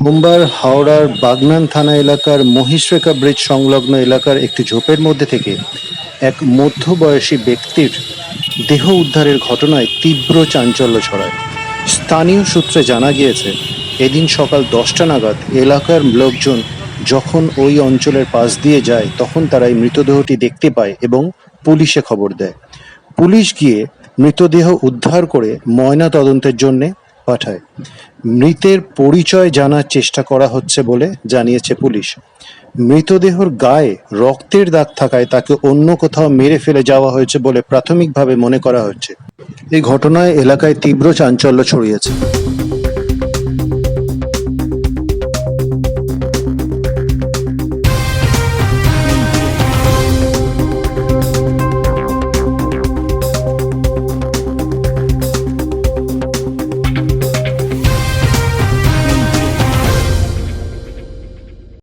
সোমবার হাওড়ার বাগনান থানা এলাকার মহিষরেখা ব্রিজ সংলগ্ন এলাকার একটি ঝোপের মধ্যে থেকে এক মধ্যবয়সী ব্যক্তির দেহ উদ্ধারের ঘটনায় তীব্র চাঞ্চল্য ছড়ায়। স্থানীয় সূত্রে জানা গিয়েছে, এদিন সকাল দশটা নাগাদ এলাকার লোকজন যখন ওই অঞ্চলের পাশ দিয়ে যায়, তখন তারা এই মৃতদেহটি দেখতে পায় এবং পুলিশে খবর দেয়। পুলিশ গিয়ে মৃতদেহ উদ্ধার করে ময়না তদন্তের জন্য পাঠায়। মৃতের পরিচয় জানার চেষ্টা করা হচ্ছে বলে জানিয়েছে পুলিশ। মৃতদেহর গায়ে রক্তের দাগ থাকায় তাকে অন্য কোথাও মেরে ফেলে যাওয়া হয়েছে বলে প্রাথমিকভাবে মনে করা হচ্ছে। এই ঘটনায় এলাকায় তীব্র চাঞ্চল্য ছড়িয়েছে।